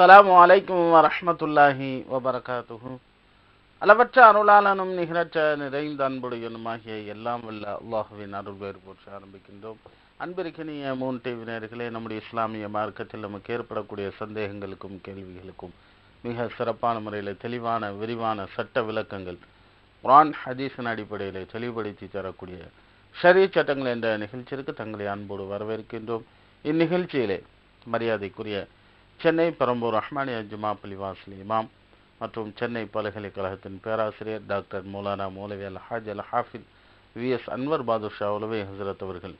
அஸ்ஸலாமு அலைக்கும் வரமத்துல்லாஹி வபரகாத்துஹு. அளவற்ற அருளாளனும் நிகழ்ச்ச நிறைந்த அன்புடையனுமாகிய எல்லாம் வல்ல அல்லாஹுவின் அருள் வேறு ஆரம்பிக்கின்றோம். அன்பிற்கினிய மூன் டிவி நேர்களே நம்முடைய இஸ்லாமிய மார்க்கத்தில் நமக்கு ஏற்படக்கூடிய சந்தேகங்களுக்கும் கேள்விகளுக்கும் மிக சிறப்பான முறையில் தெளிவான விரிவான சட்ட விளக்கங்கள் குரான் ஹதீஸின் அடிப்படையில் தெளிவுபடுத்தி தரக்கூடிய ஷரிய சட்டங்கள் என்ற நிகழ்ச்சிக்கு தங்களை அன்போடு வரவேற்கின்றோம். இந்நிகழ்ச்சியிலே மரியாதைக்குரிய சென்னை பெரம்பூர் ரஹ்மானியா ஜுமா பள்ளிவாசல் இமாம் மற்றும் சென்னை பல்கலைக்கழகத்தின் பேராசிரியர் டாக்டர் மௌலானா மௌலவி அல் ஹாஜ் அல் ஹாஃபித் வி எஸ் அன்வர் பாதுஷா உலவை ஹசரத் அவர்கள்.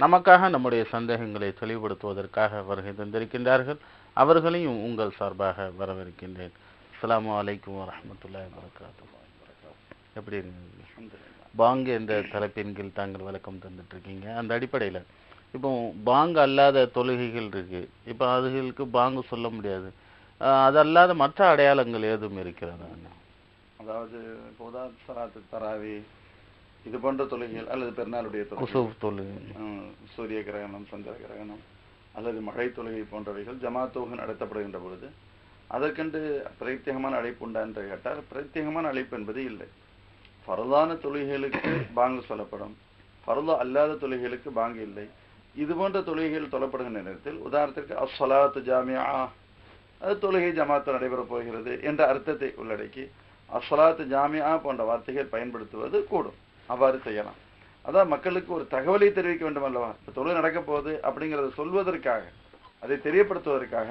நமக்காக நம்முடைய சந்தேகங்களை தெளிவுபடுத்துவதற்காக வருகை தந்திருக்கின்றார்கள். அவர்களையும் உங்கள் சார்பாக வரவிருக்கின்றேன் அஸ்லாம் அலைக்கும் வரமத்துல்லா வரகாத்து எப்படி இருக்கீங்க? பாங்கு என்ற தலைப்பின் கீழ் தாங்கள் விளக்கம் தந்துட்டு இருக்கீங்க. அந்த அடிப்படையில் இப்போ பாங்கு அல்லாத தொழுகைகள் இருக்கு. இப்போ அதுகளுக்கு பாங்கு சொல்ல முடியாது. அது அல்லாத மற்ற அடையாளங்கள் ஏதும் இருக்கிறதா அதாவது இப்போ உதாரண சலாத்து தராவி இது போன்ற தொழுகைகள் அல்லது பெருநாளுடைய குசூப் தொழுகை. சூரிய கிரகணம் சந்திர கிரகணம் அல்லது மழை தொழுகை போன்றவைகள் ஜமாத்தோகு நடத்தப்படுகின்ற பொழுது அதற்கென்று பிரத்யேகமான அழைப்பு உண்டா என்று கேட்டால் பிரத்யேகமான அழைப்பு என்பது இல்லை. பரதான தொழுகைகளுக்கு பாங்கு சொல்லப்படும். பரதா அல்லாத தொழுகைகளுக்கு பாங்கு இல்லை. இது போன்ற தொழுகைகள் தொழப்படுகின்ற நேரத்தில் உதாரணத்திற்கு அஸ்ஸலாத்து ஜாமியா அது தொழுகை ஜமாத்து நடைபெறப் போகிறது என்ற அர்த்தத்தை உள்ளடக்கி அஸ்ஸலாத்து ஜாமியா போன்ற வார்த்தைகள் பயன்படுத்துவது கூடும். அவ்வாறு செய்யலாம். அதான் மக்களுக்கு ஒரு தகவலை தெரிவிக்க வேண்டும் அல்லவா? இப்போ தொழுகை நடக்க போகுது அப்படிங்கிறத சொல்வதற்காக அதை தெரியப்படுத்துவதற்காக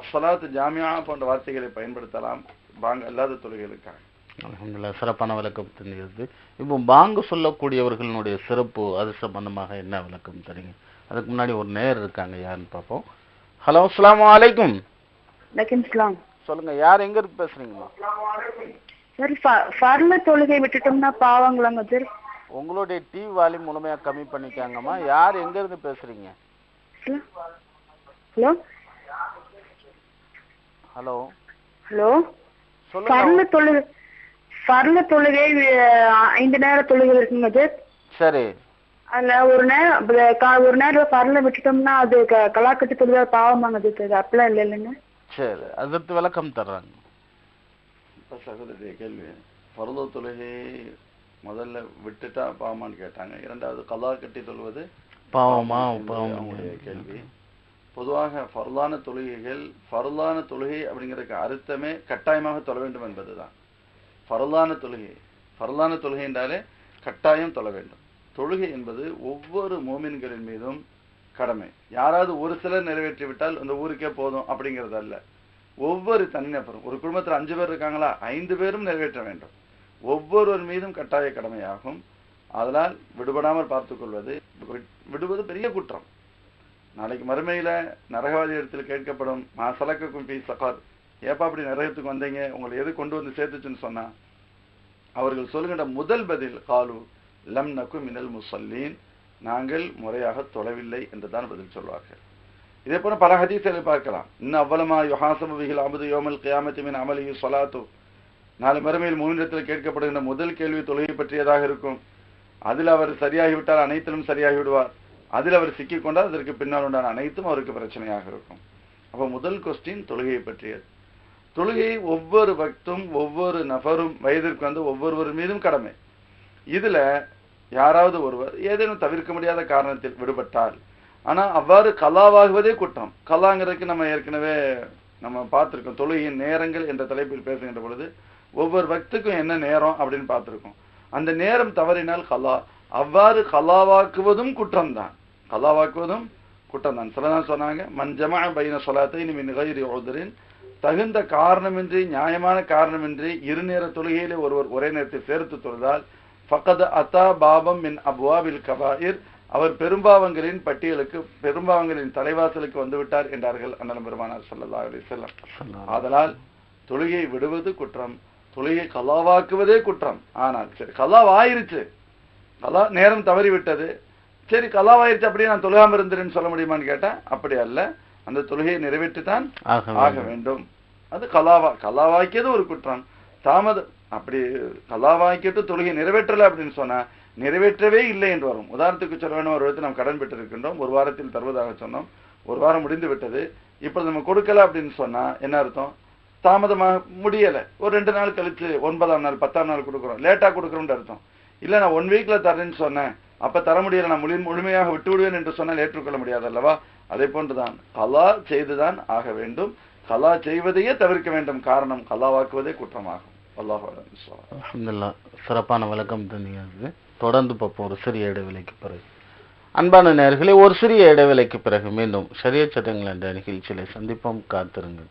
அஸ்ஸலாத்து ஜாமியா போன்ற வார்த்தைகளை பயன்படுத்தலாம் பாங்க அல்லாத தொழுகைகளுக்காக. அலமதுல்லா சிறப்பான விளக்கம் தெரிகிறது. இப்போ பாங்கு சொல்லக்கூடியவர்களுடைய சிறப்பு அது சம்பந்தமாக என்ன விளக்கம் தெரியுங்க அதுக்கு முன்னாடி ஒரு நேர் இருக்காங்க யாருன்னு பார்ப்போம். ஹலோ அலைக்கும். வலைக்கம் சொல்லுங்க யார் எங்க இருந்து பேசுறீங்கம்மா சார் ஃப- ஃபர்ல தொழுகை விட்டுட்டோம்னா பாவங்களாங்க சார் உங்களுடைய டிவி வால்யூம் முழுமையா கம்மி பண்ணிக்காங்கம்மா. யார் எங்க இருந்து பேசுறீங்க? ஹலோ? ஹலோ? ஹலோ? ஃபர்ல தொழுகை ஃபர்ல தொழுகை ஐந்து நேர தொழுகை இருக்குங்க சார் சரி. அதுல ஒரு நேரம் ஒரு நேரம் ஃபர்ல விட்டுட்டோம்னா அது க- கலாக்கட்டு தொழுகை பாவமாங்க சார் அப்படிலாம் இல்லை இல்லைங்க சரி அதற்கு விளக்கம் தர்றாங்க. இப்போ சகோதரிய கேள்வி. பரத தொழுகை முதல்ல விட்டுட்டா பாவமான்னு கேட்டாங்க. இரண்டாவது கலா கட்டி தொழுவது பாவமா என்பது அவங்களுடைய கேள்வி. பொதுவாக ஃபர்லான தொழுகைகள் ஃபர்லான தொழுகை அப்படிங்கிறதுக்கு அர்த்தமே கட்டாயமாக தொழ வேண்டும் என்பதுதான். ஃபர்லான தொழுகை ஃபர்லான தொழுகை என்றாலே கட்டாயம் தொழ வேண்டும். தொழுகை என்பது ஒவ்வொரு மோமின்களின் மீதும் கடமை. யாராவது ஒரு சிலர் நிறைவேற்றிவிட்டால் அந்த ஊருக்கே போதும் அப்படிங்கிறது அல்ல. ஒவ்வொரு தனிநபரும் ஒரு குடும்பத்தில் அஞ்சு பேர் இருக்காங்களா? ஐந்து பேரும் நிறைவேற்ற வேண்டும். ஒவ்வொருவர் மீதும் கட்டாய கடமையாகும். அதனால் விடுபடாமல் பார்த்துக்கொள்வது விடுவது பெரிய குற்றம். நாளைக்கு மறுமையில் நரகவாதி இடத்துல கேட்கப்படும் மா சலக்கக்கும் பி சகார். ஏப்பா அப்படி நரகத்துக்கு வந்தீங்க? உங்களை எது கொண்டு வந்து சேர்த்துச்சுன்னு சொன்னா அவர்கள் சொல்லுகின்ற முதல் பதில் காலு. லம் நக்கு மினல் முசல்லீன் நாங்கள் முறையாக தொழவில்லை என்றுதான் பதில் சொல்வார்கள். இதே போல பல ஹதீஸ்களை பார்க்கலாம். இன்னும் அவ்வளமா யுஹாசபு விகில் அமுது யோமல் கியாமத்தின் மின் அமலியு சொலாத்து நாலு மறுமையில் மூன்றிடத்தில் கேட்கப்படுகின்ற முதல் கேள்வி தொழுகை பற்றியதாக இருக்கும். அதில் அவர் சரியாகிவிட்டால் அனைத்திலும் சரியாகி விடுவார் அதில் அவர் சிக்கிக்கொண்டால் அதற்கு பின்னால் உண்டான அனைத்தும் அவருக்கு பிரச்சனையாக இருக்கும். அப்போ முதல் கொஸ்டின் தொழுகையை பற்றியது. தொழுகையை ஒவ்வொரு பக்தும் ஒவ்வொரு நபரும் வயதிற்கு வந்து ஒவ்வொருவர் மீதும் கடமை. இதில் யாராவது ஒருவர் ஏதேனும் தவிர்க்க முடியாத காரணத்தில் விடுபட்டால். ஆனால் அவ்வாறு கலாவாகுவதே குற்றம். கலாங்கிறதுக்கு நம்ம ஏற்கனவே நம்ம பார்த்துருக்கோம். தொழுகையின் நேரங்கள் என்ற தலைப்பில் பேசுகின்ற பொழுது ஒவ்வொரு பக்துக்கும் என்ன நேரம் அப்படின்னு பார்த்துருக்கோம். அந்த நேரம் தவறினால் கலா அவ்வாறு கலாவாக்குவதும் குற்றம்தான். கலாவாக்குவதும் குற்றம் தான் சிலதான் சொன்னாங்க மஞ்சமா பைன சொலாத்தை மின் கைரி உதரின். தகுந்த காரணமின்றி நியாயமான காரணமின்றி இரு நேர தொழுகையிலே ஒருவர் ஒரே நேரத்தில் சேர்த்து தொழுதால் ஃபக்கத் அத்தா பாபம் மின் அப்வாபில் கபாயிர். அவர் பெரும்பாவங்களின் பட்டியலுக்கு பெரும்பாவங்களின் தலைவாசலுக்கு வந்துவிட்டார் என்றார்கள் அண்ணன் பெருமானார் ஸல்லல்லாஹு அலைஹி வஸல்லம். ஆதலால் தொழுகையை விடுவது குற்றம் தொழுகையை கலாவாக்குவதே குற்றம். ஆனால் சரி கலாவாயிருச்சு கலா நேரம் தவறி விட்டது சரி கலாவாயிருச்சு அப்படியே நான் தொழுகாம இருந்துறேன்னு சொல்ல முடியுமான்னு கேட்டா அப்படி அல்ல. அந்த தொழுகையை நிறைவேற்றித்தான் ஆக ஆக வேண்டும். அது கலாவா கலாவாக்கியது ஒரு குற்றம். தாமதம் அப்படி கலாவாக்கிட்டு தொழுகை நிறைவேற்றலை அப்படின்னு சொன்னா நிறைவேற்றவே இல்லை என்று வரும். உதாரணத்துக்கு சொல்ல வேணும் ஒரு விதத்தை நாம் கடன் பெற்றிருக்கின்றோம். ஒரு வாரத்தில் தருவதாக சொன்னோம். ஒரு வாரம் முடிந்து விட்டது. இப்போ நம்ம கொடுக்கல அப்படின்னு சொன்னா என்ன அர்த்தம்? தாமதமாக முடியலை. ஒரு ரெண்டு நாள் கழிச்சு ஒன்பதாம் நாள் பத்தாம் நாள் கொடுக்குறோம். லேட்டாக கொடுக்குறோம்னு அர்த்தம். இல்லை நான் ஒன் வீக்கில் தரேன்னு சொன்னேன். அப்போ தர முடியல. நான் முழு முழுமையாக விட்டு விடுவேன் என்று சொன்னால் ஏற்றுக்கொள்ள முடியாது அல்லவா? அதே போன்றுதான். கலா செய்துதான் ஆக வேண்டும். கலா செய்வதையே தவிர்க்க வேண்டும். காரணம் கலாவாக்குவதே குற்றமாகும். அல்லாஹ் அல்ஹம்துலில்லாஹ் சிறப்பான விளக்கம் தந்தீங்க தொடர்ந்து பார்ப்போம் ஒரு சிறிய இடைவேளைக்கு பிறகு. அன்பான நேயர்களே ஒரு சிறிய இடைவேளைக்கு பிறகு மீண்டும் ஷரிய சட்டங்கள் என்ற நிகழ்ச்சியில சந்திப்போம். காத்திருங்கள்.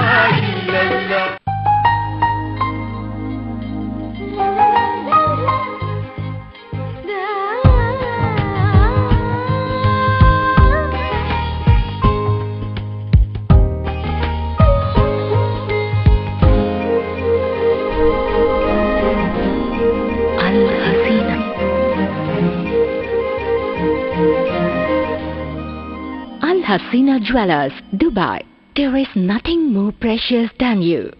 Hasina Jewelers, Dubai. There is nothing more precious than you.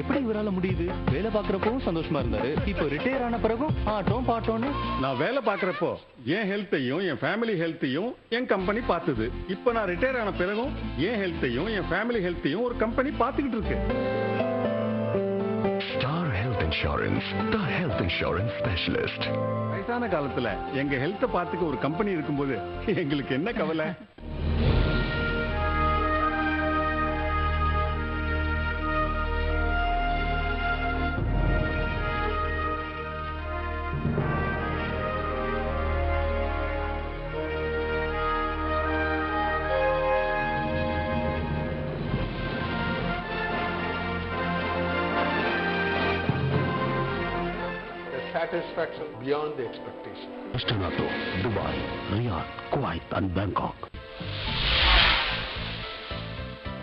எப்படி இவரால முடியுது? வேலை பார்க்கறப்பவும் சந்தோஷமா இருந்தாரு. இப்போ ரிட்டையர் ஆன பிறகும் ஆட்டம் பாட்டோன்னு நான் வேலை பார்க்கறப்போ என் ஹெல்த்தையும் என் ஃபேமிலி ஹெல்த்தையும் என் கம்பெனி பார்த்தது. இப்போ நான் ரிட்டையர் ஆன பிறகும் என் ஹெல்த்தையும் என் ஃபேமிலி ஹெல்த்தையும் ஒரு கம்பெனி பார்த்துக்கிட்டு இருக்கு. Star Health Insurance, the health insurance specialist. வயசான காலத்துல எங்க ஹெல்த்தை பார்த்துக்க ஒரு கம்பெனி இருக்கும்போது எங்களுக்கு என்ன கவலை? Satisfaction beyond the expectation. Astanato, Dubai, Riyadh, Kuwait and Bangkok.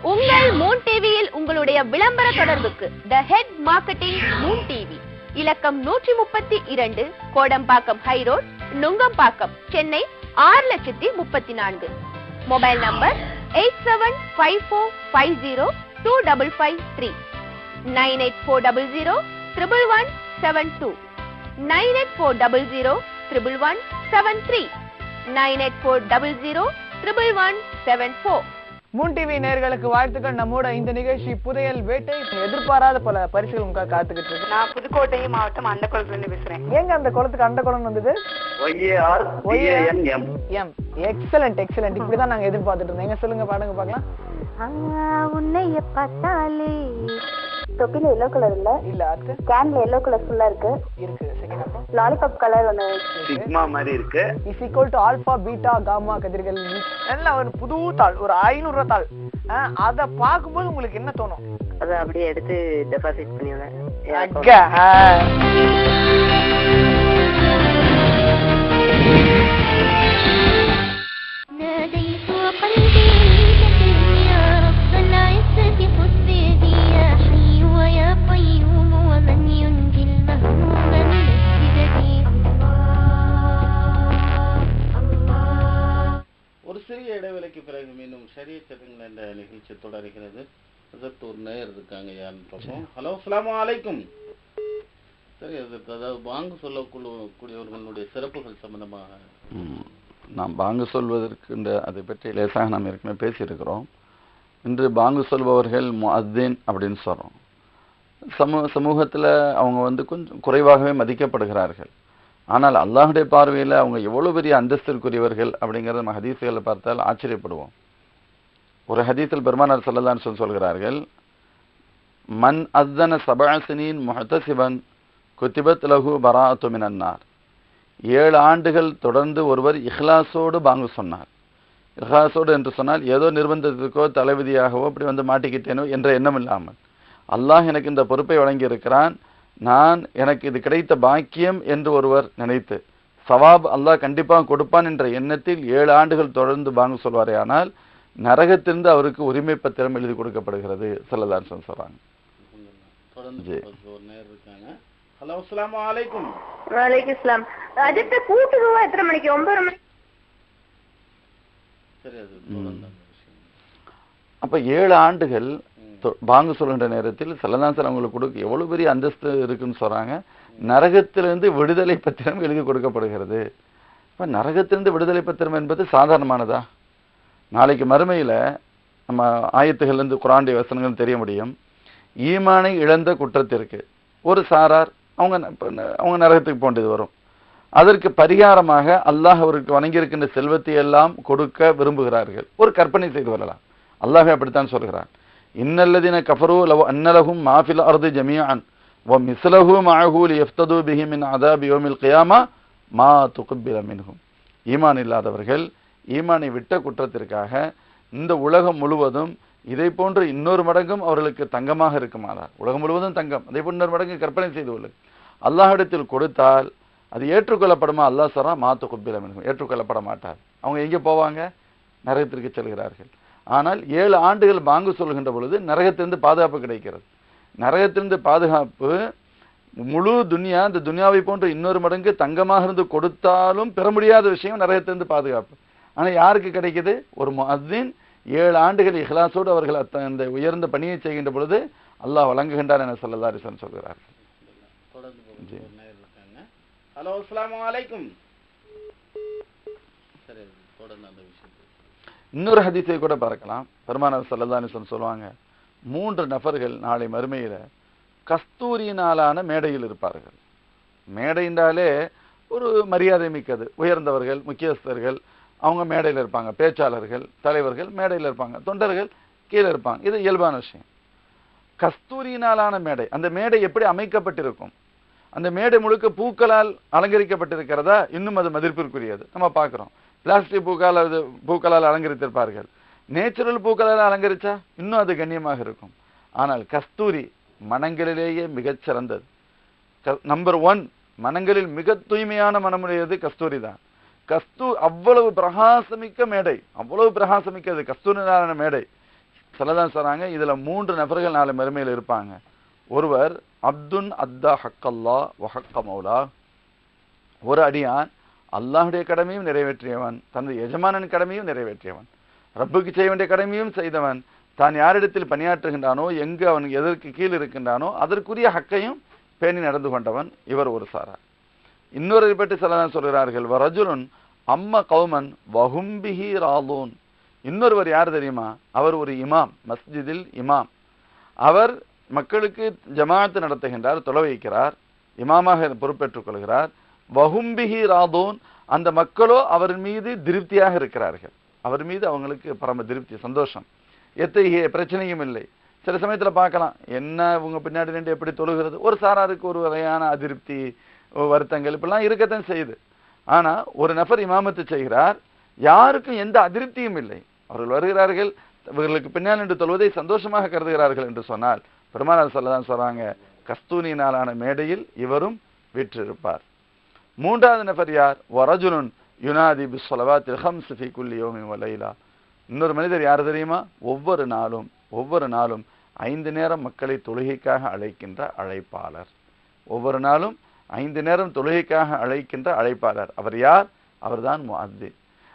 உங்கள் மூன் டிவியில் உங்களுடைய விளம்பர தொடர்புக்கு the head marketing Moon TV இலக்கம் நூற்றி முப்பத்தி இரண்டு கோடம்பாக்கம் ஹைரோட் நுங்கம்பாக்கம் சென்னை ஆறு லட்சத்தி முப்பத்தி நான்கு mobile number eight seven five four five zero two double five three nine eight four double zero triple one seven two nine eight four double zero triple one seven three. Nine eight four double zero triple one seven four. Moon TV நேயர்களுக்கு வாழ்த்துக்கள். நம்மோட இந்த நிகழ்ச்சி புதையல் வேட்டை எதிர்பாராத பல பரிசுகள் உங்க காத்துக்கிட்டு இருக்கு. நான் புதுக்கோட்டை மாவட்டம் அந்த குளத்துல பேசுறேன். ஏங்க அந்த குளத்துக்கு அந்த குளம் வந்தது எம். எக்ஸலண்ட் எக்ஸலண்ட் இப்படிதான் நாங்க எதிர்பார்த்துட்டு இருந்தோம். எங்க சொல்லுங்க பாடுங்க பார்க்கலாம் உன்னைய பார்த்தாலே தொப்பில எல்லோ கலர் இல்ல. இல்ல அடுத்து? கேன்ல எல்லோ கலர் ஃபுல்லா இருக்கு. இருக்கு செகண்ட் அப்புறம் லாலிபாப் கலர் ஒண்ணு சிக்மா மாதிரி இருக்கு. Is equal to alpha beta gamma கதிர்கள் நல்ல ஒரு புது தாள் ஒரு ஐநூறு ரூபாய் தாள். அத பார்க்கும்போது உங்களுக்கு என்ன தோணும்? அதை அப்படியே எடுத்து டெபாசிட் பண்ணிடுவேன் ஹலோ அஸ்ஸலாமு அலைக்கும். சரி அது அதாவது வாங்க சொல்லக்கூடியவர்களுடைய சிறப்புகள் சம்பந்தமாக. நாம் பாங்கு சொல்வதற்கு அதை பற்றி லேசாக நாம் ஏற்கனவே பேசியிருக்கிறோம். இன்று பாங்கு சொல்பவர்கள் முஅத்தின் அப்படின்னு சொல்கிறோம் சமூக சமூகத்தில் அவங்க வந்து கொஞ்சம் குறைவாகவே மதிக்கப்படுகிறார்கள். ஆனால் அல்லாஹுடைய பார்வையில் அவங்க எவ்வளோ பெரிய அந்தஸ்திற்குரியவர்கள் அப்படிங்கிறத நம்ம ஹதீஸுகளை பார்த்தால் ஆச்சரியப்படுவோம். ஒரு ஹதீஸில் பெருமானார் சொல்லலான்னு சொல்லி சொல்கிறார்கள் மன் அத்தன சபாசினின் முஹத்தசிபன் குத்திபத் லகு பராத்து மினன்னார். ஏழு ஆண்டுகள் தொடர்ந்து ஒருவர் இஹ்லாசோடு பாங்கு சொன்னார். இஹ்லாசோடு என்று சொன்னால் ஏதோ நிர்பந்தத்திற்கோ தலைவிதியாகவோ அப்படி வந்து மாட்டிக்கிட்டேனோ என்ற எண்ணம் இல்லாமல். அல்லாஹ் எனக்கு இந்த பொறுப்பை வழங்கியிருக்கிறான். நான் எனக்கு இது கிடைத்த பாக்கியம் என்று ஒருவர் நினைத்து சவாப் அல்லாஹ் கண்டிப்பாக கொடுப்பான் என்ற எண்ணத்தில் ஏழு ஆண்டுகள் தொடர்ந்து பாங்கு சொல்வாரே ஆனால் நரகத்திலிருந்து அவருக்கு உரிமை பத்திரம் எழுதி கொடுக்கப்படுகிறது சொல்லலான்னு சொல்கிறாங்க சொல்றாங்க தொடர்ந்து ஜி. ஒரு நேரம் இருக்காங்க ஹலோ வலைக்கும் இஸ்லாம் அஜித் எத்தனை மணிக்கு? ஒன்பது மணி. அப்ப ஏழு ஆண்டுகள் பாங்கு சொல்கின்ற நேரத்தில் சல்லதாசன் அவங்களுக்கு கொடுக்க எவ்வளவு பெரிய அந்தஸ்து இருக்குன்னு சொல்றாங்க. நரகத்திலிருந்து விடுதலை பத்திரம் எழுதி கொடுக்கப்படுகிறது. அப்ப நரகத்திலிருந்து விடுதலை பத்திரம் என்பது சாதாரணமானதா? நாளைக்கு மறுமையில நம்ம ஆயத்துகள்ல இருந்து குரானுடைய வசனங்கள் தெரிய முடியும். ஈமானை இழந்த குற்றத்திற்கு. ஒரு சாரார் அவங்க அவங்க நரகத்துக்கு போன்றது வரும். அதற்கு பரிகாரமாக அல்லாஹ் அவருக்கு வணங்கியிருக்கின்ற செல்வத்தை எல்லாம் கொடுக்க விரும்புகிறார்கள். ஒரு கற்பனை செய்து வரலாம் அல்லாஹ் அப்படித்தான் சொல்கிறான். இன்னல்லதின கஃபரு லவ் அன்னலகும் மாஃபில் அர்து ஜமியான் வ மிஸ்லஹு மஅஹு எஃப்தது பிஹிமின் மின் அதாபி கியாமா மா துக்பில மின்ஹும். ஈமான் இல்லாதவர்கள் ஈமானை விட்ட குற்றத்திற்காக இந்த உலகம் முழுவதும் இதை போன்று இன்னொரு மடங்கும் அவர்களுக்கு தங்கமாக இருக்குமானார். உலகம் முழுவதும் தங்கம். அதே போன்று இன்னொரு மடங்கு கற்பனை செய்து கொள்ளுங்கள் அல்லாஹிடத்தில் கொடுத்தால் அது ஏற்றுக்கொள்ளப்படுமா? அல்லாஹ் சரா மாத்து குப்பில ஏற்றுக்கொள்ளப்பட மாட்டார். அவங்க எங்கே போவாங்க? நரகத்திற்கு செல்கிறார்கள். ஆனால் ஏழு ஆண்டுகள் பாங்கு சொல்கின்ற பொழுது நரகத்திலிருந்து பாதுகாப்பு கிடைக்கிறது. நரகத்திலிருந்து பாதுகாப்பு முழு துனியா இந்த துனியாவை போன்ற இன்னொரு மடங்கு தங்கமாக இருந்து கொடுத்தாலும் பெற முடியாத விஷயம் நரகத்திலிருந்து பாதுகாப்பு. ஆனால் யாருக்கு கிடைக்குது? ஒரு மதின் ஏழு ஆண்டுகள் இஹ்லாஸோடு அவர்கள் அந்த உயர்ந்த பணியை செய்கின்ற பொழுது அல்லாஹ் வழங்குகின்றார் என சொல்கிறார். ஒரு நேரம் இருக்காங்க. ஹலோ அந்த விஷயம் இன்னொரு ஹதீஸை கூட பார்க்கலாம். பெருமானார் சல்லல்லாஹு சொல்லுவாங்க மூன்று நபர்கள் நாளை மறுமையில கஸ்தூரியினாலான மேடையில் இருப்பார்கள். மேடை என்றாலே ஒரு மரியாதை மிக்கது. உயர்ந்தவர்கள் முக்கியஸ்தர்கள் அவங்க மேடையில் இருப்பாங்க. பேச்சாளர்கள் தலைவர்கள் மேடையில் இருப்பாங்க. தொண்டர்கள் கீழே இருப்பாங்க. இது இயல்பான விஷயம். கஸ்தூரியினாலான மேடை. அந்த மேடை எப்படி அமைக்கப்பட்டிருக்கும்? அந்த மேடை முழுக்க பூக்களால் அலங்கரிக்கப்பட்டிருக்கிறதா? இன்னும் அது மதிப்பிற்குரியது. நம்ம பார்க்குறோம். பிளாஸ்டிக் பூக்கால் அது பூக்களால் அலங்கரித்திருப்பார்கள். நேச்சுரல் பூக்களால் அலங்கரித்தா இன்னும் அது கண்ணியமாக இருக்கும். ஆனால் கஸ்தூரி மனங்களிலேயே மிகச்சிறந்தது நம்பர் ஒன் மனங்களில் மிக தூய்மையான மனமுடையது கஸ்தூரி தான் கஸ்து அவ்வளவு பிரகாசமிக்க மேடை. அவ்வளவு பிரகாசமிக்கிறது கஸ்தூரினாலான மேடை. சிலதான் சொல்றாங்க இதுல மூன்று நபர்கள் நாளை மறுமையில் இருப்பாங்க. ஒருவர் அப்துன் அத்தா ஹக்கல்லா வஹக்க மௌலா. ஒரு அடியான் அல்லாஹுடைய கடமையும் நிறைவேற்றியவன். தனது எஜமானன் கடமையும் நிறைவேற்றியவன். ரப்புக்கு செய்ய வேண்டிய கடமையும் செய்தவன். தான் யாரிடத்தில் பணியாற்றுகின்றானோ எங்கு அவன் எதற்கு கீழ் இருக்கின்றானோ அதற்குரிய ஹக்கையும் பேணி நடந்து கொண்டவன். இவர் ஒரு சாரார். இன்னொரு பற்றி சொல்லதான் சொல்கிறார்கள் வரஜுலன் அம்ம கௌமன் வஹும்பிஹி ராலூன். இன்னொருவர் யார் தெரியுமா? அவர் ஒரு இமாம் மஸ்ஜிதில் இமாம். அவர் மக்களுக்கு ஜமாத்து நடத்துகின்றார் தொலை வைக்கிறார் இமாமாக பொறுப்பேற்றுக் கொள்கிறார். வஹும்பிஹி ராதூன் அந்த மக்களோ அவர் மீது திருப்தியாக இருக்கிறார்கள். அவர் மீது அவங்களுக்கு பரம திருப்தி சந்தோஷம். எத்தகைய பிரச்சனையும் இல்லை. சில சமயத்தில் பார்க்கலாம் என்ன இவங்க பின்னாடி நின்று எப்படி தொழுகிறது? ஒரு சாராருக்கு ஒரு வகையான அதிருப்தி வருத்தங்கள் இப்படிலாம் இருக்கத்தான் செய்யுது. ஆனால் ஒரு நபர் இமாமத்து செய்கிறார் யாருக்கும் எந்த அதிருப்தியும் இல்லை. அவர்கள் வருகிறார்கள் இவர்களுக்கு பின்னால் என்று தொழுவதை சந்தோஷமாக கருதுகிறார்கள் என்று சொன்னால் பெருமானார் சொல்லதான் சொல்கிறாங்க கஸ்தூனியினாலான மேடையில் இவரும் வீற்றிருப்பார். மூன்றாவது நபர் யார்? வரஜுலுன் யுனாதி பிஸ்வலவாத்தில் திருஹம் ஃபி குல்லியோமி வலைலா இன்னொரு மனிதர் யார் தெரியுமா? ஒவ்வொரு நாளும் ஒவ்வொரு நாளும் ஐந்து நேரம் மக்களை தொழுகைக்காக அழைக்கின்ற அழைப்பாளர். ஒவ்வொரு நாளும் ஐந்து நேரம் தொழுகைக்காக அழைக்கின்ற அழைப்பாளர். அவர் யார்? அவர்தான் முஅத்தி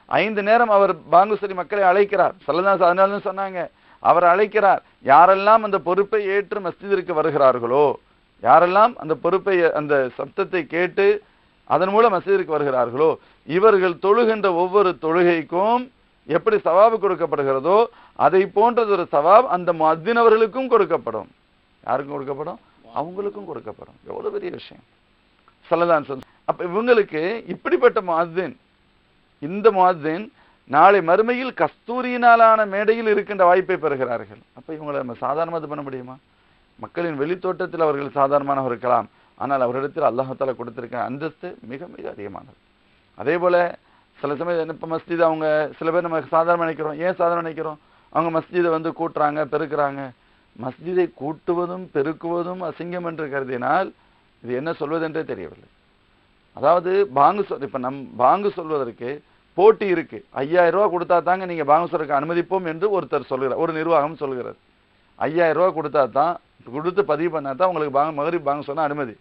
ஐந்து நேரம் அவர் பாங்குசரி மக்களை அழைக்கிறார். சல்லதாஸ் அதனால சொன்னாங்க. அவர் அழைக்கிறார். யாரெல்லாம் அந்த பொறுப்பை ஏற்று மஸ்ஜிதிற்கு வருகிறார்களோ யாரெல்லாம் அந்த பொறுப்பை அந்த சப்தத்தை கேட்டு அதன் மூலம் மசீதிற்கு வருகிறார்களோ இவர்கள் தொழுகின்ற ஒவ்வொரு தொழுகைக்கும் எப்படி சவாபு கொடுக்கப்படுகிறதோ அதை போன்றது ஒரு சவாப் அந்த மத்தினவர்களுக்கும் கொடுக்கப்படும். யாருக்கும் கொடுக்கப்படும்? அவங்களுக்கும் கொடுக்கப்படும். எவ்வளவு பெரிய விஷயம். சல்லதான் சொல் அப்ப இவங்களுக்கு இப்படிப்பட்ட முஅத்தின் இந்த முஅத்தின் நாளை மறுமையில் கஸ்தூரியினாலான மேடையில் இருக்கின்ற வாய்ப்பை பெறுகிறார்கள். அப்ப இவங்களை நம்ம சாதாரணமாக இது பண்ண முடியுமா? மக்களின் வெளித்தோட்டத்தில் அவர்கள் சாதாரணமானவர் இருக்கலாம். ஆனால் அவரிடத்தில் அல்லாஹால கொடுத்திருக்க அந்தஸ்து மிக மிக அதிகமானது. அதே போல சில சமயம் இப்போ மஸ்ஜித் அவங்க சில பேர் நம்ம சாதாரண நினைக்கிறோம். ஏன் சாதாரண நினைக்கிறோம்? அவங்க மஸ்ஜிதை வந்து கூட்டுறாங்க பெருக்கிறாங்க. மஸ்ஜிதை கூட்டுவதும் பெருக்குவதும் அசிங்கம் என்று கருதினால் இது என்ன சொல்வதென்றே தெரியவில்லை. அதாவது பாங்கு சொல் இப்போ நம் பாங்கு சொல்வதற்கு போட்டி இருக்குது ஐயாயிரம் ரூபா கொடுத்தா தாங்க நீங்கள் பாங்கு சொல்றதுக்கு அனுமதிப்போம் என்று ஒருத்தர் சொல்கிறார். ஒரு நிர்வாகம் சொல்கிறது ஐயாயிரம் ரூபா கொடுத்தா தான் கொடுத்து பதிவு பண்ணால் தான் உங்களுக்கு பாங்க மகரி பாங்க சொன்னால் அனுமதி.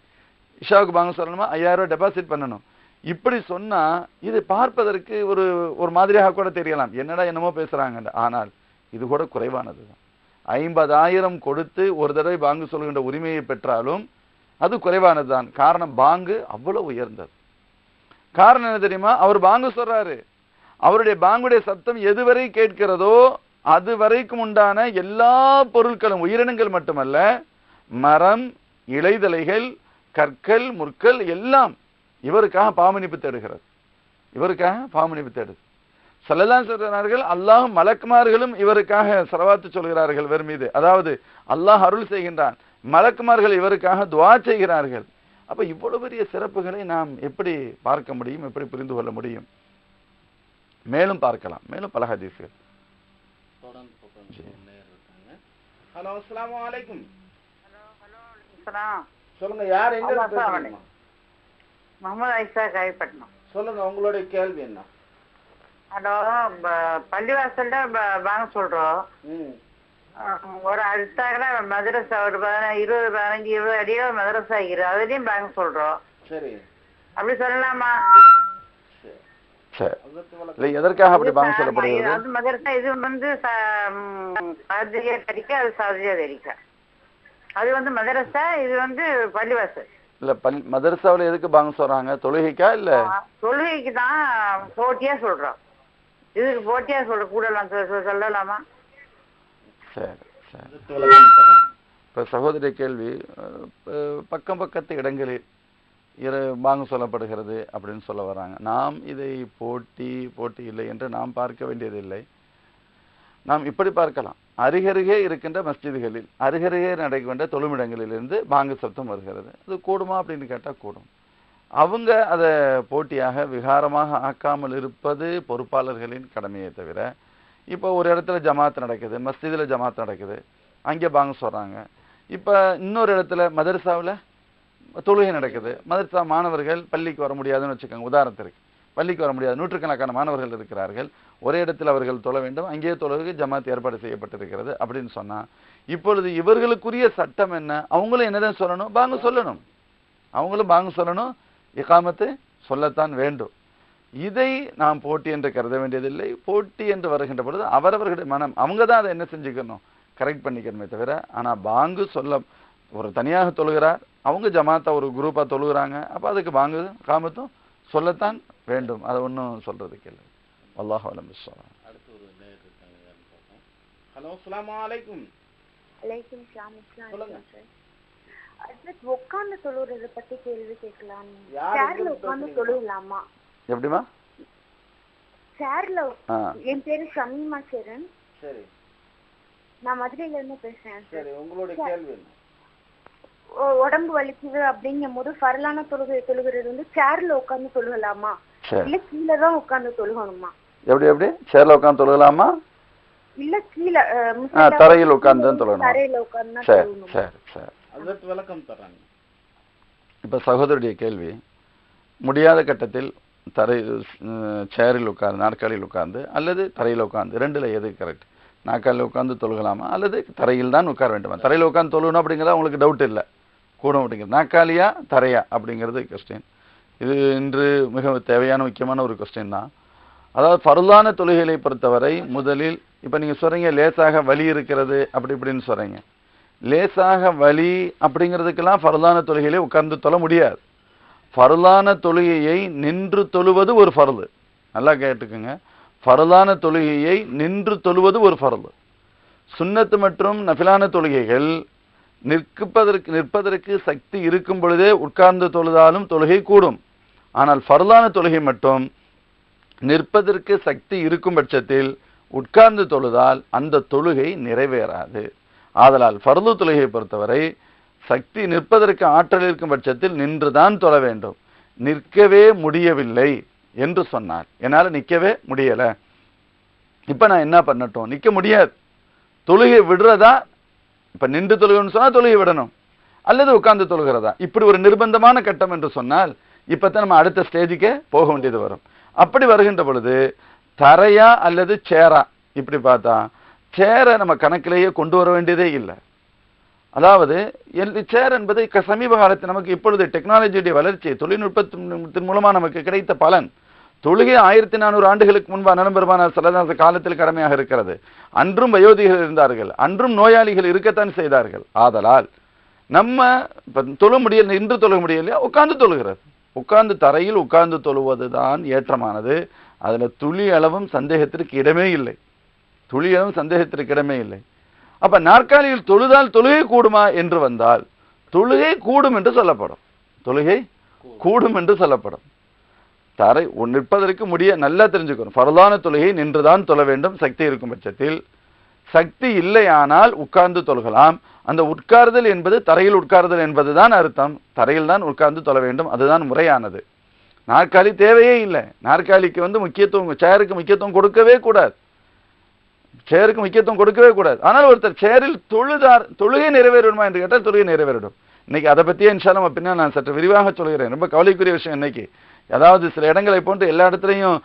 இஷாவுக்கு பாங்க சொல்லணுமா? ஐயாயிரம் ரூபா டெபாசிட் பண்ணணும். இப்படி சொன்னால் இது பார்ப்பதற்கு ஒரு ஒரு மாதிரியாக கூட தெரியலாம். என்னடா என்னமோ பேசுறாங்க ஆனால் இது கூட குறைவானதுதான். ஐம்பதாயிரம் கொடுத்து ஒரு தடவை பாங்கு சொல்கின்ற உரிமையை பெற்றாலும் அது குறைவானது தான் காரணம் பாங்கு அவ்வளோ உயர்ந்தது. காரணம் என்ன தெரியுமா? அவர் பாங்கு சொல்றாரு. அவருடைய பாங்குடைய சத்தம் எதுவரை கேட்கிறதோ அது வரைக்கும் உண்டான எல்லா பொருட்களும் உயிரினங்கள் மட்டுமல்ல மரம் இலைதலைகள் கற்கள் முற்கள் எல்லாம் இவருக்காக பாமணிப்பு தேடுகிறது. இவருக்காக பாமணிப்பு தேடுது. சொல்லலாம் சொல்கிறார்கள் அல்லாஹ் மலக்குமார்களும் இவருக்காக செலவாத்து சொல்கிறார்கள் இவர் மீது. அதாவது அல்லாஹ் அருள் செய்கின்றான். மலக்குமார்கள் இவருக்காக துவா செய்கிறார்கள். அப்ப இவ்வளவு பெரிய சிறப்புகளை நாம் எப்படி பார்க்க முடியும்? எப்படி புரிந்து கொள்ள முடியும்? மேலும் பார்க்கலாம். மேலும் பல ஹதீஸ்கள் ஹலோ அஸ்ஸலாமு அலைக்கும். சலாம். சொல்லுங்க யார் எங்க? முகமது ஐசா காயப்பட்டினம். சொல்லுங்க உங்களுடைய கேள்வி என்ன? ஹலோ பள்ளிவாசல்ல வாங்க சொல்றோம். ஒரு அடுத்தாக்கில் மதரசா ஒரு பதின- இருபது பதினஞ்சு இருபது அடியோ மதரசா இருக்குது அதுலயும் வாங்க சொல்றோம். சரி. அப்படி சொல்லலாமா? இல்லை எதற்காக அப்படி பாங்க சொல்லப்படுகிறது? அது மதரசா இது வந்து சாதிரியா தரிக்க அது சாதிரியா தரிக்க அது வந்து மதரசா இது வந்து பள்ளிவாசல். இல்ல மதரசாவுல எதுக்கு பாங்க சொல்றாங்க? தொழுகைக்கா இல்ல? தொழுகைக்கு தான் போட்டியா சொல்றோம். இதுக்கு போட்டியா சொல்ற கூடலாம் சொல்லலாமா? சரி சரி. இப்ப சகோதரி கேள்வி பக்கம் பக்கத்து இடங்களில் இரு பாங்கு சொல்லப்படுகிறது அப்படின்னு சொல்ல வராங்க. நாம் இதை போட்டி போட்டி இல்லை என்று நாம் பார்க்க வேண்டியதில்லை. நாம் இப்படி பார்க்கலாம். அருகருகே இருக்கின்ற மஸ்ஜிதுகளில் அருகருகே நடக்கின்ற தொழுமிடங்களிலிருந்து பாங்கு சப்தம் வருகிறது. அது கூடுமா அப்படின்னு கேட்டா கூடும். அவங்க அதை போட்டியாக விகாரமாக ஆக்காமல் இருப்பது பொறுப்பாளர்களின் கடமையை தவிர இப்போ ஒரு இடத்துல ஜமாத் நடக்குது மஸ்ஜிதில் ஜமாத் நடக்குது அங்கே பாங்க சொல்கிறாங்க இப்போ இன்னொரு இடத்துல மதரசாவில் தொழுகை நடக்குது. மதரசா மாணவர்கள் பள்ளிக்கு வர முடியாதுன்னு வச்சுக்கோங்க உதாரணத்திற்கு பள்ளிக்கு வர முடியாது. நூற்றுக்கணக்கான மாணவர்கள் இருக்கிறார்கள். ஒரே இடத்தில் அவர்கள் தொழ வேண்டும். அங்கேயே தொழுகு ஜமாத் ஏற்பாடு செய்யப்பட்டிருக்கிறது அப்படின்னு சொன்னால் இப்பொழுது இவர்களுக்குரிய சட்டம் என்ன? அவங்களும் என்னதான் சொல்லணும்? பாங்க சொல்லணும். அவங்களும் பாங்க சொல்லணும். இக்காமத்து சொல்லத்தான் வேண்டும். இதை நாம் போட்டி என்று கருத வேண்டியதில்லை. போட்டி என்று வருகின்ற பொழுது அவரவர்களுடைய மனம் அவங்க தான் அதை என்ன செஞ்சுக்கணும்? கரெக்ட் பண்ணிக்கணுமே தவிர ஆனா பாங்கு சொல்ல ஒரு தனியாக தொழுகிறார் அவங்க ஜமாத்தா ஒரு குரூப்பா தொழுகிறாங்க அப்ப அதுக்கு பாங்கு காமத்தும் சொல்லத்தான் வேண்டும். அதை ஒன்றும் சொல்றதுக்கு இல்லை. அல்லாஹ் பார்ப்போம் ஹலோ அலைக்கும். உட்கார்ந்து தொழுறத பத்தி கேள்வி கேட்கலாம் பேசுறீங்க? தொழுகலாமா எப்படிமா சேர்ல. என் பேரு ஷமீமா சேரன். சரி. நான் மதுரையில இருந்து பேசுறேன் சரி உங்களுடைய. கேள்வி உடம்பு வலிக்குது அப்படிங்கும் போது ஃபரலான தொழுகை தொழுகிறது வந்து சேர்ல உட்கார்ந்து தொழுகலாமா? இல்ல கீழே தான் உட்கார்ந்து தொழுகணுமா? எப்படி எப்படி? சேர்ல உட்காந்து தொழுகலாமா? இல்ல கீழே தரையில் உட்கார்ந்து தான் தொழணும் தரையில உட்கார்ந்து சரி சரி சரி அதற்கு விளக்கம் தர்றாங்க. இப்ப சகோதரருடைய கேள்வி முடியாத கட்டத்தில் தரை சேரில் உட்கார்ந்து நாற்காலியில் உட்கார்ந்து அல்லது தரையில் உட்கார்ந்து ரெண்டில் எது கரெக்ட் நாற்காலியில் உட்காந்து தொழுகலாமா? அல்லது தரையில் தான் உட்கார வேண்டுமா? தரையில் உட்காந்து தொழுகணும் அப்படிங்கிறத உங்களுக்கு டவுட் இல்லை. கூடும் அப்படிங்கிறது நாற்காலியா தரையா அப்படிங்கிறது கொஸ்டின் இது இன்று மிக தேவையான முக்கியமான ஒரு கொஸ்டின் தான். அதாவது ஃபர்லான தொழுகைகளை பொறுத்தவரை முதலில் இப்போ நீங்கள் சொல்கிறீங்க லேசாக வலி இருக்கிறது அப்படி இப்படின்னு சொல்கிறீங்க லேசாக வலி அப்படிங்கிறதுக்கெல்லாம் ஃபர்லான தொழுகையிலே உட்கார்ந்து தொழ முடியாது. ஃபரலான தொழுகையை நின்று தொழுவது ஒரு ஃபரலு. நல்லா கேட்டுக்குங்க. ஃபரலான தொழுகையை நின்று தொழுவது ஒரு ஃபரலு. சுன்னத்து மற்றும் நஃபிலான தொழுகைகள் நிற்பதற்கு நிற்பதற்கு சக்தி இருக்கும் பொழுதே உட்கார்ந்து தொழுதாலும் தொழுகை கூடும். ஆனால் ஃபரலான தொழுகை மட்டும் நிற்பதற்கு சக்தி இருக்கும் பட்சத்தில் உட்கார்ந்து தொழுதால் அந்த தொழுகை நிறைவேறாது. ஆதலால் ஃபர்து தொழுகையை பொறுத்தவரை சக்தி நிற்பதற்கு ஆற்றல் இருக்கும் பட்சத்தில் நின்றுதான் தொழ வேண்டும். நிற்கவே முடியவில்லை என்று சொன்னார். என்னால் நிற்கவே முடியலை. இப்போ நான் என்ன பண்ணட்டும்? நிற்க முடியாது. தொழுகை விடுறதா? இப்போ நின்று தொழுகணும்னு சொன்னால் தொழுகை விடணும். அல்லது உட்கார்ந்து தொழுகிறதா? இப்படி ஒரு நிர்பந்தமான கட்டம் என்று சொன்னால் இப்போ தான் நம்ம அடுத்த ஸ்டேஜுக்கே போக வேண்டியது வரும். அப்படி வருகின்ற பொழுது தரையா அல்லது சேரா இப்படி பார்த்தா சேரை நம்ம கணக்கிலேயே கொண்டு வர வேண்டியதே இல்லை. அதாவது எல்- சேர் என்பது சமீப காலத்தில் நமக்கு இப்பொழுது டெக்னாலஜியுடைய வளர்ச்சி தொழில்நுட்பத்தின் மூலமாக நமக்கு கிடைத்த பலன். தொழுகை ஆயிரத்தி நானூறு ஆண்டுகளுக்கு முன்பு அனம்பெருமான சலதாச காலத்தில் கடமையாக இருக்கிறது. அன்றும் வயோதிகள் இருந்தார்கள். அன்றும் நோயாளிகள் இருக்கத்தான் செய்தார்கள். ஆதலால் நம்ம இப்போ தொழ முடியல இன்று தொழ முடியலையா? உட்கார்ந்து தொழுகிறது. உட்கார்ந்து தரையில் உட்கார்ந்து தொழுவதுதான் ஏற்றமானது. அதில் துளி அளவும் சந்தேகத்திற்கு இடமே இல்லை. துளி அளவும் சந்தேகத்திற்கு இடமே இல்லை. அப்ப நாற்காலியில் தொழுதால் தொழுகை கூடுமா என்று வந்தால் தொழுகை கூடும் என்று சொல்லப்படும். தொழுகை கூடும் என்று சொல்லப்படும். தரை நிற்பதற்கு முடிய நல்லா தெரிஞ்சுக்கணும். பரதான தொழுகை நின்றுதான் தொழ வேண்டும். சக்தி இருக்கும் பட்சத்தில். சக்தி இல்லையானால் உட்கார்ந்து தொழுகலாம். அந்த உட்கார்தல் என்பது தரையில் உட்கார்தல் என்பதுதான் அர்த்தம். தரையில் தான் உட்கார்ந்து தொழ வேண்டும். அதுதான் முறையானது. நாற்காலி தேவையே இல்லை. நாற்காலிக்கு வந்து முக்கியத்துவம் சேருக்கு முக்கியத்துவம் கொடுக்கவே கூடாது. சேருக்கு முக்கியத்துவம் கொடுக்கவே கூடாது. ஆனால் ஒருத்தர் சேரில் தொழுதார் தொழுகை நிறைவேறுமா என்று கேட்டால் தொழுகை நிறைவேறிடும். இன்னைக்கு அதை பற்றியே இன்ஷா நம்ம பின்னால் நான் சற்று விரிவாக சொல்கிறேன். ரொம்ப கவலைக்குரிய விஷயம் இன்னைக்கு. அதாவது சில இடங்களை போன்று எல்லா இடத்துலையும்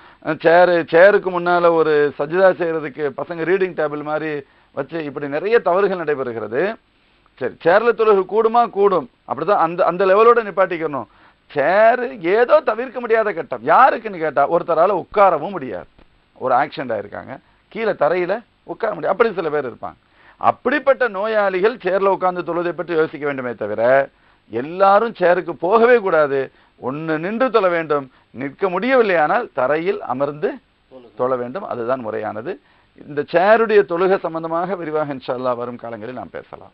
சேரு சேருக்கு முன்னால் ஒரு சஜிதா செய்கிறதுக்கு பசங்க ரீடிங் டேபிள் மாதிரி வச்சு இப்படி நிறைய தவறுகள் நடைபெறுகிறது. சரி சேரில் தொழுகை கூடுமா? கூடும். அப்படிதான் அந்த அந்த லெவலோட நிப்பாட்டிக்கணும். சேரு ஏதோ தவிர்க்க முடியாத கட்டம். யாருக்குன்னு கேட்டால் ஒருத்தரால் உட்காரவும் முடியாது. ஒரு ஆக்சிடென்ட் ஆயிருக்காங்க. கீழே தரையில உட்கார முடியாது அப்படி சில பேர் இருப்பாங்க. அப்படிப்பட்ட நோயாளிகள் சேர்ல உட்கார்ந்து தொழுதை பற்றி யோசிக்க வேண்டுமே தவிர எல்லாரும் சேருக்கு போகவே கூடாது. ஒன்னு நின்று தொழ வேண்டும். நிற்க முடியவில்லையானால் தரையில் அமர்ந்து தொழ வேண்டும். அதுதான் முறையானது. இந்த சேருடைய தொழுகை சம்பந்தமாக விரிவாக இன்ஷா அல்லாஹ் வரும் காலங்களில் நாம் பேசலாம்.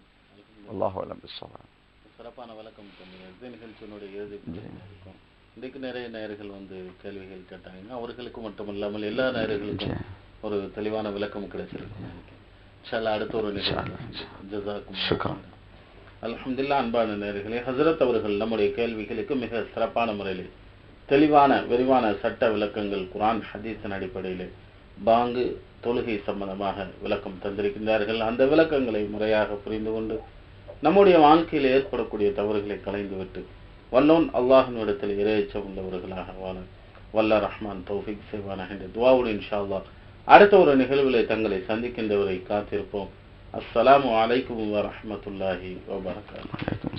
அல்லாஹ் பிஸ்ஸலாம் சிறப்பான இந்த நிகழ்ச்சியினுடைய. இன்றைக்கு நிறைய நேயர்கள் வந்து கேள்விகள் கேட்டாங்க. அவர்களுக்கு மட்டுமல்லாமல் எல்லா நேயர்களுக்கும் ஒரு தெளிவான விளக்கம் கிடைச்சிருக்கும் நினைக்கிறேன் அடுத்த ஒரு நிகழ்ச்சி ஜஸாக்கும் அல்ஹம்துலில்லா அன்பான நேயர்களே ஹசரத் அவர்கள் நம்முடைய கேள்விகளுக்கு மிக சிறப்பான முறையில் தெளிவான விரிவான சட்ட விளக்கங்கள் குர்ஆன் ஹதீஸின் அடிப்படையில் பாங்கு தொழுகை சம்பந்தமாக விளக்கம் தந்திருக்கின்றார்கள். அந்த விளக்கங்களை முறையாக புரிந்து கொண்டு நம்முடைய வாழ்க்கையில் ஏற்படக்கூடிய தவறுகளை களைந்துவிட்டு வல்லோன் அல்லாஹினிடத்தில் இறையச்சம் உள்ளவர்களாக வாழ வல்ல ரஹ்மான் தௌஃபிக் செய்வான என்ற துவாவுடன் இன்ஷா அல்லாஹ் அடுத்த ஒரு நிகழ்வில் தங்களை சந்திக்கின்றவரை காத்திருப்போம். அஸ்லாம் வலைக்கம் வரமத்துல்லாஹி வபரகாத்து